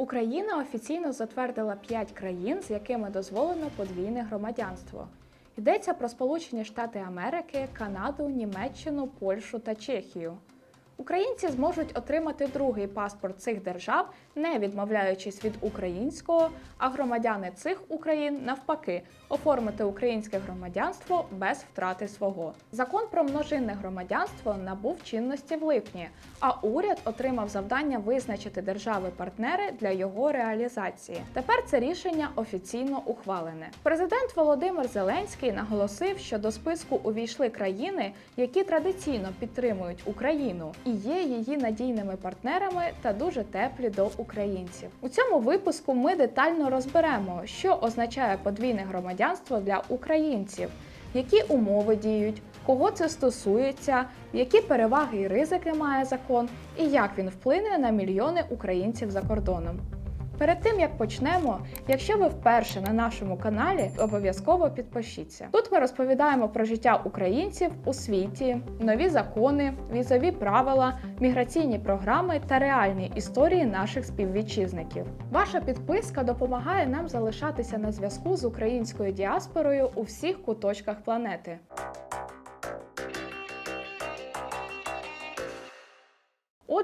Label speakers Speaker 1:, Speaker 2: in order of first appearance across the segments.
Speaker 1: Україна офіційно затвердила 5 країн, з якими дозволено подвійне громадянство. Йдеться про Сполучені Штати Америки, Канаду, Німеччину, Польщу та Чехію. Українці зможуть отримати другий паспорт цих держав, не відмовляючись від українського, а громадяни цих Україн навпаки оформити українське громадянство без втрати свого. Закон про множинне громадянство набув чинності в липні, а уряд отримав завдання визначити держави-партнери для його реалізації. Тепер це рішення офіційно ухвалене. Президент Володимир Зеленський наголосив, що до списку увійшли країни, які традиційно підтримують Україну і є її надійними партнерами та дуже теплі до українців. У цьому випуску ми детально розберемо, що означає подвійне громадянство для українців, які умови діють, кого це стосується, які переваги і ризики має закон, і як він вплине на мільйони українців за кордоном. Перед тим як почнемо, якщо ви вперше на нашому каналі, обов'язково підпишіться. Тут ми розповідаємо про життя українців у світі, нові закони, візові правила, міграційні програми та реальні історії наших співвітчизників. Ваша підписка допомагає нам залишатися на зв'язку з українською діаспорою у всіх куточках планети.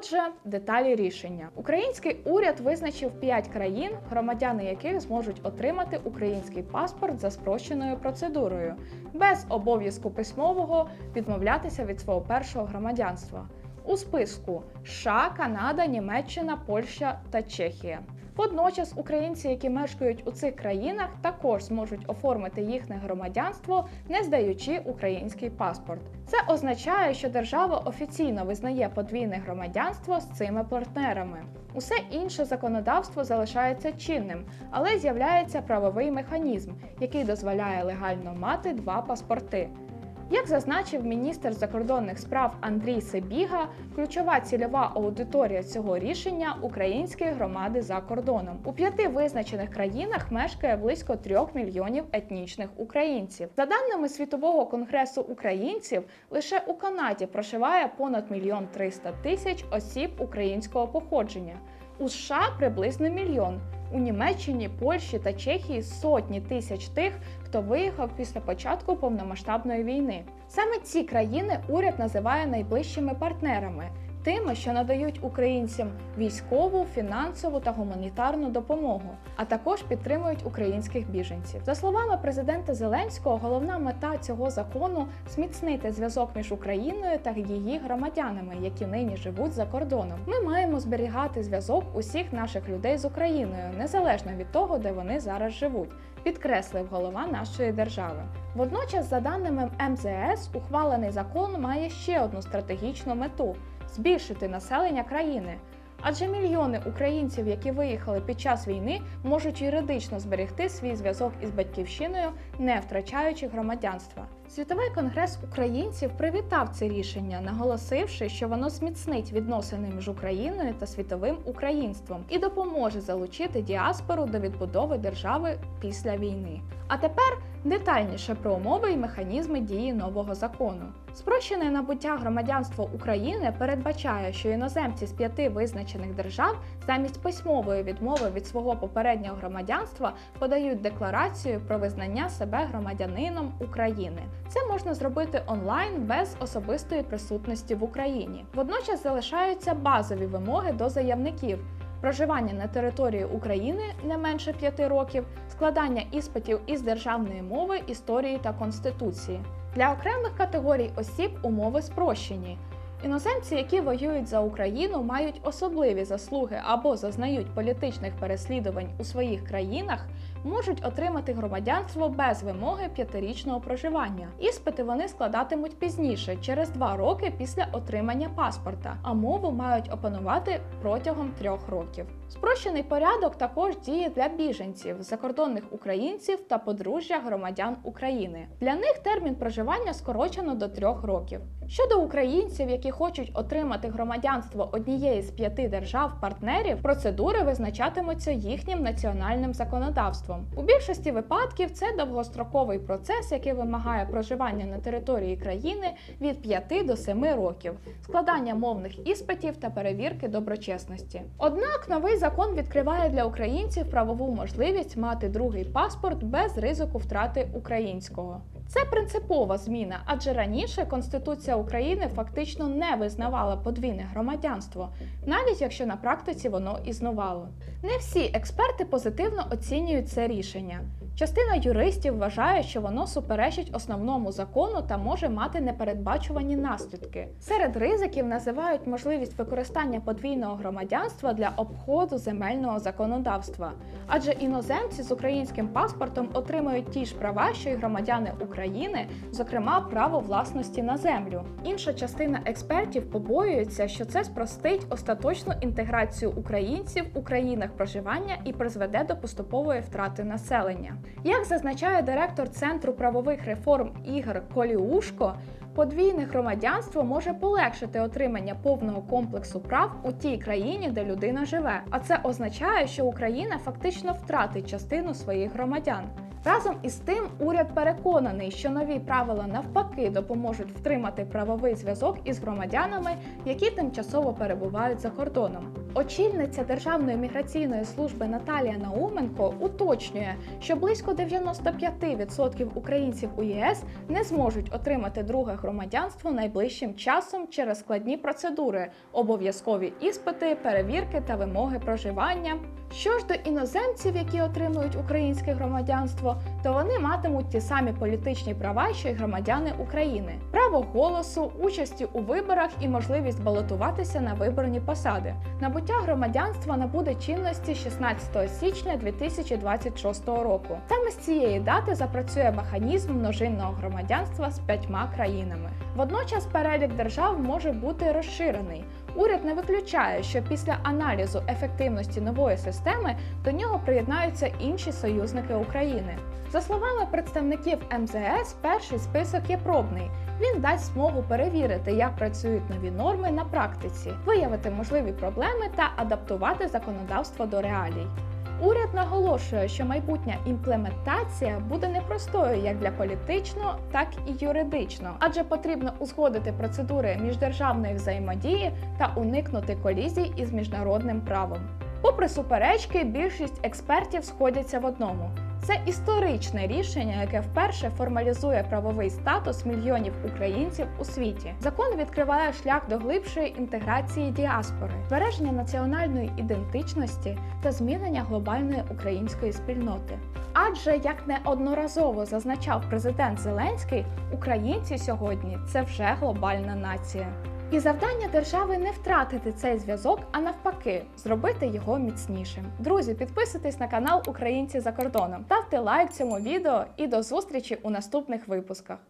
Speaker 1: Отже, деталі рішення. Український уряд визначив 5 країн, громадяни яких зможуть отримати український паспорт за спрощеною процедурою, без обов'язку письмового відмовлятися від свого першого громадянства. У списку США, Канада, Німеччина, Польща та Чехія. Водночас українці, які мешкають у цих країнах, також зможуть оформити їхнє громадянство, не здаючи український паспорт. Це означає, що держава офіційно визнає подвійне громадянство з цими партнерами. Усе інше законодавство залишається чинним, але з'являється правовий механізм, який дозволяє легально мати два паспорти. Як зазначив міністр закордонних справ Андрій Себіга, ключова цільова аудиторія цього рішення українські громади за кордоном. У п'яти визначених країнах мешкає близько трьох мільйонів етнічних українців. За даними світового конгресу українців, лише у Канаді проживає понад мільйон триста тисяч осіб українського походження. У США приблизно мільйон. У Німеччині, Польщі та Чехії сотні тисяч тих, хто виїхав після початку повномасштабної війни. Саме ці країни уряд називає найближчими партнерами, тими, що надають українцям військову, фінансову та гуманітарну допомогу, а також підтримують українських біженців. За словами президента Зеленського, головна мета цього закону зміцнити зв'язок між Україною та її громадянами, які нині живуть за кордоном. Ми маємо зберігати зв'язок усіх наших людей з Україною, незалежно від того, де вони зараз живуть. Підкреслив голова нашої держави. Водночас, за даними МЗС, ухвалений закон має ще одну стратегічну мету збільшити населення країни. Адже мільйони українців, які виїхали під час війни, можуть юридично зберегти свій зв'язок із батьківщиною, не втрачаючи громадянства. Світовий конгрес українців привітав це рішення, наголосивши, що воно зміцнить відносини між Україною та світовим українством і допоможе залучити діаспору до відбудови держави після війни. А тепер детальніше про умови і механізми дії нового закону. Спрощене набуття громадянства України передбачає, що іноземці з п'яти визначених держав замість письмової відмови від свого попереднього громадянства подають декларацію про визнання себе громадянином України. Це можна зробити онлайн без особистої присутності в Україні. Водночас залишаються базові вимоги до заявників. Проживання на території України не менше 5 років, складання іспитів із державної мови, історії та конституції. Для окремих категорій осіб умови спрощені. Іноземці, які воюють за Україну, мають особливі заслуги або зазнають політичних переслідувань у своїх країнах, можуть отримати громадянство без вимоги п'ятирічного проживання. Іспити вони складатимуть пізніше, через два роки після отримання паспорта, а мову мають опанувати протягом трьох років. Спрощений порядок також діє для біженців, закордонних українців та подружжя громадян України. Для них термін проживання скорочено до трьох років. Щодо українців, які хочуть отримати громадянство однієї з п'яти держав-партнерів, процедури визначатимуться їхнім національним законодавством. У більшості випадків це довгостроковий процес, який вимагає проживання на території країни від 5 до 7 років, складання мовних іспитів та перевірки доброчесності. Однак новий закон відкриває для українців правову можливість мати другий паспорт без ризику втрати українського. Це принципова зміна, адже раніше Конституція України фактично не визнавала подвійне громадянство, навіть якщо на практиці воно існувало. Не всі експерти позитивно оцінюють це рішення. Частина юристів вважає, що воно суперечить основному закону та може мати непередбачувані наслідки. Серед ризиків називають можливість використання подвійного громадянства для обходу земельного законодавства, адже іноземці з українським паспортом отримують ті ж права, що й громадяни України, зокрема право власності на землю. Інша частина експертів побоюється, що це спростить остаточну інтеграцію українців у країнах проживання і призведе до поступової втрати населення. Як зазначає директор Центру правових реформ Ігор Коліушко, подвійне громадянство може полегшити отримання повного комплексу прав у тій країні, де людина живе. А це означає, що Україна фактично втратить частину своїх громадян. Разом із тим, уряд переконаний, що нові правила навпаки допоможуть втримати правовий зв'язок із громадянами, які тимчасово перебувають за кордоном. Очільниця Державної міграційної служби Наталія Науменко уточнює, що близько 95% українців у ЄС не зможуть отримати друге громадянство найближчим часом через складні процедури, обов'язкові іспити, перевірки та вимоги проживання. Що ж до іноземців, які отримують українське громадянство, то вони матимуть ті самі політичні права, що й громадяни України: право голосу, участі у виборах і можливість балотуватися на виборні посади. Набуття громадянства набуде чинності 16 січня 2026 року. Саме з цієї дати запрацює механізм множинного громадянства з п'ятьма країнами. Водночас перелік держав може бути розширений. Уряд не виключає, що після аналізу ефективності нової системи до нього приєднаються інші союзники України. За словами представників МЗС, перший список є пробний. Він дасть змогу перевірити, як працюють нові норми на практиці, виявити можливі проблеми та адаптувати законодавство до реалій. Уряд наголошує, що майбутня імплементація буде непростою як для політично, так і юридично, адже потрібно узгодити процедури міждержавної взаємодії та уникнути колізій із міжнародним правом. Попри суперечки, більшість експертів сходяться в одному. Це історичне рішення, яке вперше формалізує правовий статус мільйонів українців у світі. Закон відкриває шлях до глибшої інтеграції діаспори, збереження національної ідентичності та змінення глобальної української спільноти. Адже як неодноразово зазначав президент Зеленський, українці сьогодні це вже глобальна нація. І завдання держави не втратити цей зв'язок, а навпаки, зробити його міцнішим. Друзі, підписуйтесь на канал Українці за кордоном, ставте лайк цьому відео і до зустрічі у наступних випусках.